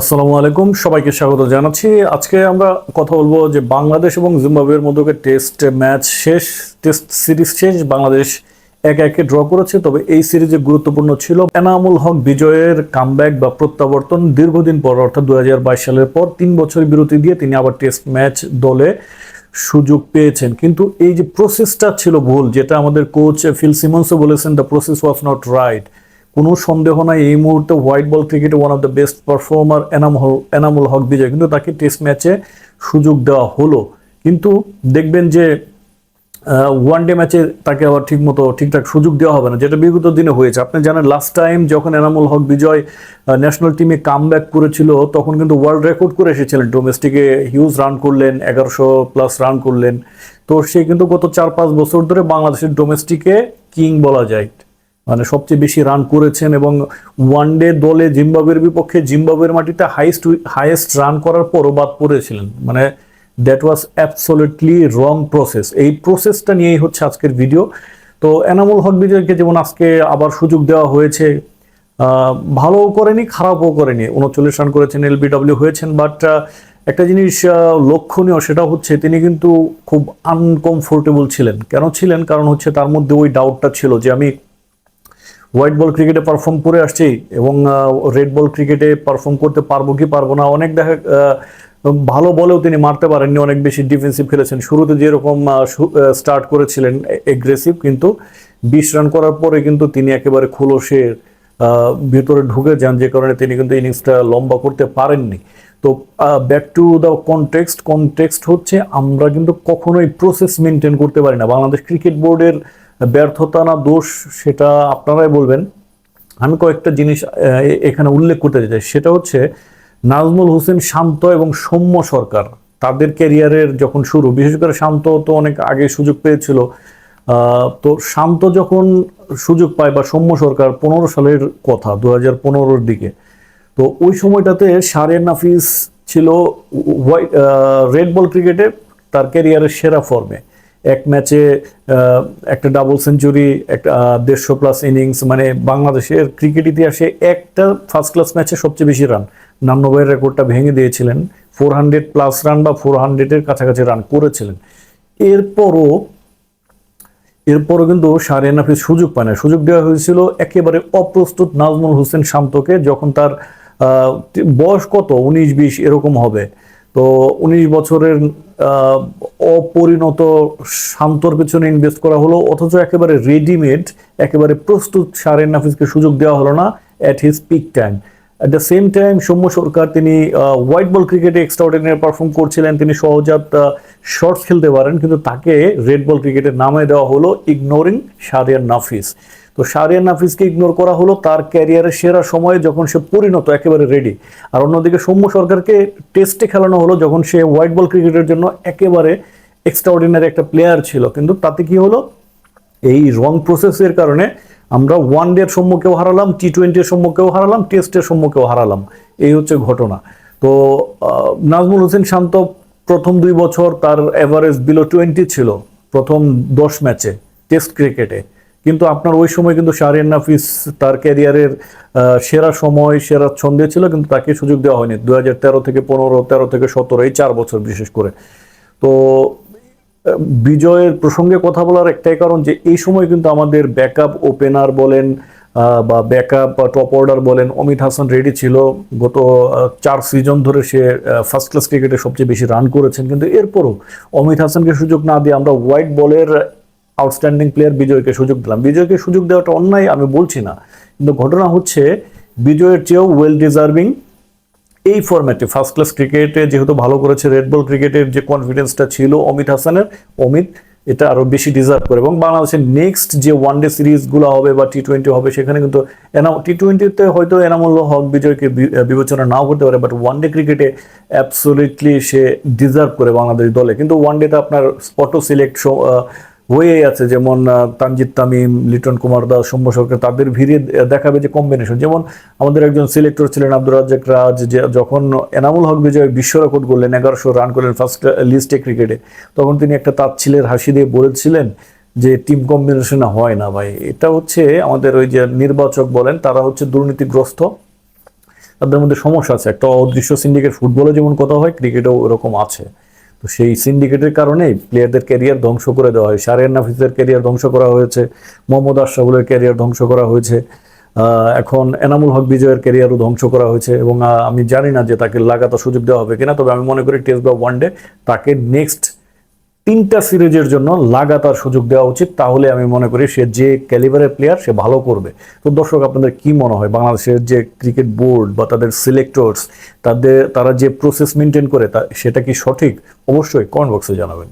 আসসালামু আলাইকুম, সবাইকে স্বাগত জানাচ্ছি। আজকে আমরা কথা বলব যে বাংলাদেশ এবং জিম্বাবুয়ের মধ্যে টেস্ট ম্যাচ শেষ, টেস্ট সিরিজ শেষ, বাংলাদেশ এক একে ড্র করেছে। তবে এই সিরিজে গুরুত্বপূর্ণ ছিল এনামুল হক বিজয়ের কামব্যাক বা প্রত্যাবর্তন দীর্ঘদিন পর, অর্থাৎ দু হাজার বাইশ সালের পর তিন বছর বিরতি দিয়ে তিনি আবার টেস্ট ম্যাচ দলে সুযোগ পেয়েছেন। কিন্তু এই যে প্রসেসটা ছিল ভুল, যেটা আমাদের কোচ ফিল সিমন্সও বলেছেন the process was not right কোনো সন্দেহ নাই, এই মুহূর্তে হোয়াইট বল ক্রিকেটে one of the best performer Enamul Enamul Haque Bijoy. কিন্তু তাকে টেস্ট ম্যাচে সুযোগ দেওয়া হলো। কিন্তু দেখবেন যে ওয়ান ডে ম্যাচে তাকে আবার ঠিকমতো, ঠিকঠাক সুযোগ দেওয়া হবে না, যেটা বিগত দিনে হয়েছে। আপনি জানেন লাস্ট টাইম যখন এনামুল হক বিজয় ন্যাশনাল টিমে কাম করেছিল, তখন কিন্তু ওয়ার্ল্ড রেকর্ড করে এসেছিলেন। ডোমেস্টিকে হিউজ রান করলেন, এগারোশো প্লাস রান করলেন। তো সে কিন্তু গত চার পাঁচ বছর ধরে বাংলাদেশের ডোমেস্টিকে কিং বলা যায়। মানে সবচেয়ে বেশি রান করেছেন এবং ওয়ান ডে দলে জিম্বাবুয়ের বিপক্ষে জিম্বাবুয়ের মাটিতে হাইস্ট হাইয়েস্ট রান করার পরও বাদ পড়েছিলেন। মানে that was absolutely wrong process এই প্রসেসটা নিয়েই হচ্ছে আজকের ভিডিও তো এনামুল হক বিজয়কে যেমন আজকে আবার সুযোগ দেওয়া হয়েছে ভালোও করেনি, খারাপও করেনি। উনচল্লিশ রান করেছেন এলবিডব্লিউ হয়েছেন বাট একটা জিনিস লক্ষণীয় সেটা হচ্ছে তিনি কিন্তু খুব আনকমফোর্টেবল ছিলেন। কেন ছিলেন? কারণ হচ্ছে তার মধ্যে ওই ডাউটটা ছিল যে আমি হোয়াইট বল ক্রিকেটে পারফর্ম করে আসছি এবং রেড বল ক্রিকেটে পারফর্ম করতে পারব কি পারব না, অনেক দেখা ভালো বলেও তিনি মারতে পারেননি, অনেক বেশি ডিফেন্সিভ খেলেছেন। শুরুতে যেরকম স্টার্ট করেছিলেন এগ্রেসিভ কিন্তু বিশ রান করার পরে কিন্তু তিনি একেবারে খোলসের ভিতরে ঢুকে যান, যে কারণে তিনি কিন্তু ইনিংসটা লম্বা করতে পারেননি। তো back to the context context হচ্ছে আমরা কিন্তু কখনোই প্রসেস মেনটেন করতে পারি না। বাংলাদেশ ক্রিকেট বোর্ডের ব্যর্থতা না দোষ সেটা আপনারাই বলবেন। আমি কয়েকটা জিনিস এখানে উল্লেখ করতে চাই। সেটা হচ্ছে, নাজমুল হোসেন শান্ত এবং সৌম্য সরকার, তাদের ক্যারিয়ারের যখন শুরু, বিশেষ করে শান্ত তো অনেক আগে সুযোগ পেয়েছিল তো শান্ত যখন সুযোগ পায় বা সৌম্য সরকার পনেরো সালের কথা দু হাজার পনেরোর দিকে, তো ওই সময়টাতে সারের নাফিস ছিল হোয়াইট রেড বল ক্রিকেটে তার ক্যারিয়ারের সেরা ফর্মে। এক ম্যাচে একটা ডাবল সেঞ্চুরি একটা দেড়শো প্লাস ইনিংস মানে বাংলাদেশের ক্রিকেট ইতিহাসে একটা ফার্স্ট ক্লাস ম্যাচে সবচেয়ে বেশি রান নান্নবইয়ের রেকর্ডটা ভেঙে দিয়েছিলেন। ফোর হান্ড্রেড প্লাস রান বা ফোর হান্ড্রেডের কাছাকাছি রান করেছিলেন। এরপরও এরপরও কিন্তু সারে নাফিস সুযোগ পায় না। সুযোগ দেওয়া হয়েছিল একেবারে অপ্রস্তুত নাজমুল হোসেন শান্তকে, যখন তার বয়স কত? উনিশ, বিশ, এরকম হবে। তো উনিশ বছরের অপরিণত শান্তর পেছনে ইনভেস্ট করা হলো, অথচ একেবারে রেডিমেড একেবারে প্রস্তুত সারেন নাফিসকে সুযোগ দেওয়া হলো না at his peak time at the same time Soumya Sarkar তিনি হোয়াইট বল ক্রিকেটে এক্সট্রাঅর্ডিনারি পারফর্ম করছিলেন। তিনি সহজাত শর্টস খেলতে পারেন, কিন্তু তাকে রেড বল ক্রিকেটের নামে দেওয়া হলো ইগনোরিং শারিয়ার নাফিস। তো শারিয়ার নাফিসকে ইগনোর করা হলো। তার ক্যারিয়ারের সেরা সময়ে যখন সে পরিণত, একেবারে রেডি আর অন্যদিকে সৌম্য সরকারকে টেস্টে খেলানো হলো যখন সে হোয়াইট বল ক্রিকেটের জন্য একেবারে এক্সট্রাঅর্ডিনারি একটা প্লেয়ার ছিল। কিন্তু তাতে কি হলো? এই রং প্রসেসের কারণে আমরা ওয়ান ডে এর সম্মুখেও হারালাম টি টোয়েন্টির সম্মুখেও হারালাম টেস্টের সম্মুখেও হারালাম। এই হচ্ছে ঘটনা। তো নাজমুল হোসেন শান্ত প্রথম দুই বছর তার এভারেজ বিলো টোয়েন্টি ছিল, প্রথম দশ ম্যাচে টেস্ট ক্রিকেটে কিন্তু আপনার ওই সময় কিন্তু শাহরিয়ার নাফিস তার ক্যারিয়ারের সেরা সময়, সেরা ছন্দে ছিল, কিন্তু তাকে সুযোগ দেওয়া হয়নি। দু হাজার তেরো থেকে পনেরো, তেরো থেকে সতেরো, এই চার বছর বিশেষ করে। তো, বিজয়ের প্রসঙ্গে কথা বলার একটাই কারণ যে এই সময় কিন্তু আমাদের ব্যাকআপ ওপেনার বলেন বা ব্যাকআপ বা টপ অর্ডার বলেন, অমিত হাসান রেডি ছিল। গত চার সিজন ধরে সে ফার্স্ট ক্লাস ক্রিকেটে সবচেয়ে বেশি রান করেছেন। কিন্তু এরপরও অমিত হাসানকে সুযোগ না দিয়ে আমরা হোয়াইট বলের আউটস্ট্যান্ডিং প্লেয়ার বিজয়কে সুযোগ দিলাম। বিজয়কে সুযোগ দেওয়াটা অন্যায়, আমি বলছি না। কিন্তু ঘটনা হচ্ছে, বিজয়ের চেয়েও ওয়েল ডিজার্ভিং এই ফর্ম্যাটে ফার্স্ট ক্লাস ক্রিকেটে যেহেতু ভালো করেছে রেড বল ক্রিকেটের যে কনফিডেন্সটা ছিল অমিত হাসানের, অমিত এটা আরও বেশি ডিজার্ভ করে। এবং বাংলাদেশের নেক্সট যে ওয়ান ডে সিরিজগুলো হবে বা টি টোয়েন্টি হবে, সেখানে কিন্তু এনাম টি টোয়েন্টিতে হয়তো এনামুল হক বিজয়কে বিবেচনা নাও করতে পারে বাট ওয়ান ডে ক্রিকেটে অ্যাবসোলিটলি সে ডিজার্ভ করে বাংলাদেশ দলে। কিন্তু ওয়ান ডেতে আপনার অটো সিলেক্ট হয়েই আছে যেমন আহ, তানজিদ তামিম লিটন কুমার দাস সৌম্য সরকার তাদের ভিড়ে দেখাবে যে কম্বিনেশন যেমন আমাদের একজন সিলেক্টর ছিলেন আব্দুর রাজ্জাক রাজ যে যখন এনামুল হক বিজয় বিশ্ব রেকর্ড করলেন এগারোশো রান করলেন ফার্স্ট লিস্টে ক্রিকেটে তখন তিনি একটা তাচ্ছিলের হাসি দিয়ে বলেছিলেন যে টিম কম্বিনেশনে হয় না ভাই। এটা হচ্ছে আমাদের ওই যে নির্বাচক বলেন তারা হচ্ছে দুর্নীতিগ্রস্ত। তাদের মধ্যে সমস্যা আছে। একটা অদৃশ্য সিন্ডিকেট ফুটবলে যেমন কথা হয় ক্রিকেটেও ওরকম আছে। তো সেই সিন্ডিকেটের কারণে প্লেয়ারদের ক্যারিয়ার ধ্বংস করে দেওয়া হয়। সারের নাফিসের ক্যারিয়ার ধ্বংস করা হয়েছে মোহাম্মদ আশরাফুলের ক্যারিয়ার ধ্বংস করা হয়েছে এখন এনামুল হক বিজয়ের ক্যারিয়ারও ধ্বংস করা হয়েছে এবং আমি জানি না যে তাকে লাগাতার সুযোগ দেওয়া হবে কিনা, তবে আমি মনে করি টেস্ট বা ওয়ান ডে তাকে নেক্সট তিনটা সিরিজের জন্য লাগাতার সুযোগ দেওয়া উচিত। তাহলে আমি মনে করি সে যে ক্যালিবারের প্লেয়ার সে ভালো করবে। তো দর্শক, আপনাদের কি মনে হয়? বাংলাদেশের যে ক্রিকেট বোর্ড বা তাদের সিলেক্টর্স তাদের, তারা যে প্রসেস মেনটেন করে, তা সেটা কি সঠিক? অবশ্যই কমেন্ট বক্সে জানাবেন।